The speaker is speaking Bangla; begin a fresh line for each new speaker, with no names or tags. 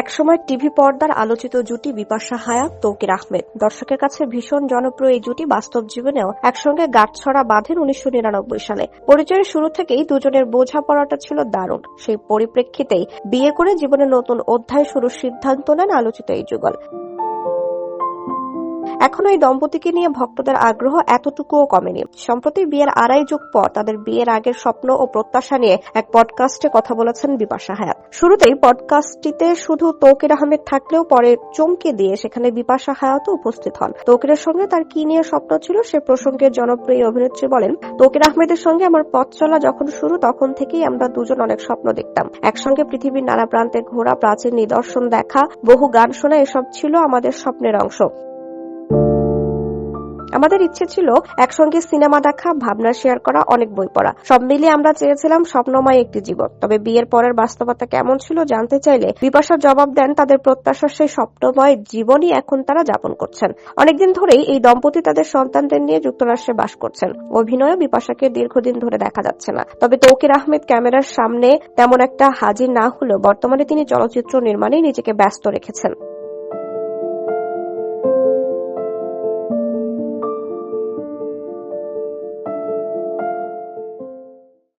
একসময় টিভি পর্দার আলোচিত জুটি বিপাশা হায়াত তৌকির আহমেদ। দর্শকের কাছে ভীষণ জনপ্রিয় এই জুটি বাস্তব জীবনেও একসঙ্গে গাঁটছড়া বাঁধেন উনিশশো নিরানব্বই সালে। পরিচয়ের শুরু থেকেই দুজনের বোঝাপড়াটা ছিল দারুণ। সেই পরিপ্রেক্ষিতেই বিয়ে করে জীবনে নতুন অধ্যায় শুরুর সিদ্ধান্ত নেন আলোচিত এই যুগল। এখনও এই দম্পতিকে নিয়ে ভক্তদের আগ্রহ এতটুকুও কমেনি। সম্প্রতি বিয়ের আড়াই যুগ পর তাদের বিয়ের আগের স্বপ্ন ও প্রত্যাশা নিয়ে এক পডকাস্টে কথা বলেছেন বিপাশা হায়াত। শুরুতেই পডকাস্টটিতে শুধু তৌকির আহমেদ থাকলেও পরে চমকে দিয়ে সেখানে বিপাশা হায়াতও উপস্থিত হন। তৌকিরের সঙ্গে তার কি নিয়ে স্বপ্ন ছিল সে প্রসঙ্গে জনপ্রিয় অভিনেত্রী বলেন, তৌকির আহমেদের সঙ্গে আমার পথ চলা যখন শুরু, তখন থেকেই আমরা দুজন অনেক স্বপ্ন দেখতাম। একসঙ্গে পৃথিবীর নানা প্রান্তে ঘোরা, প্রাচীন নিদর্শন দেখা, বহু গান শোনা, এসব ছিল আমাদের স্বপ্নের অংশ। আমাদের ইচ্ছে ছিল একসঙ্গে সিনেমা দেখা, ভাবনা শেয়ার করা, অনেক বই পড়া। সব মিলিয়ে আমরা চেয়েছিলাম স্বপ্নময় একটি জীবন। তবে বিয়ের পরের বাস্তবতা কেমন ছিল জানতে চাইলে বিপাশা জবাব দেন, তাদের প্রত্যাশার সেই স্বপ্নময় জীবনই এখন তারা যাপন করছেন। অনেকদিন ধরেই এই দম্পতি তাদের সন্তানদের নিয়ে যুক্তরাষ্ট্রে বাস করছেন। অভিনয় বিপাশাকে দীর্ঘদিন ধরে দেখা যাচ্ছে না। তবে তৌকির আহমেদ ক্যামেরার সামনে তেমন একটা হাজির না হলেও বর্তমানে তিনি চলচ্চিত্র নির্মাণে নিজেকে ব্যস্ত রেখেছেন।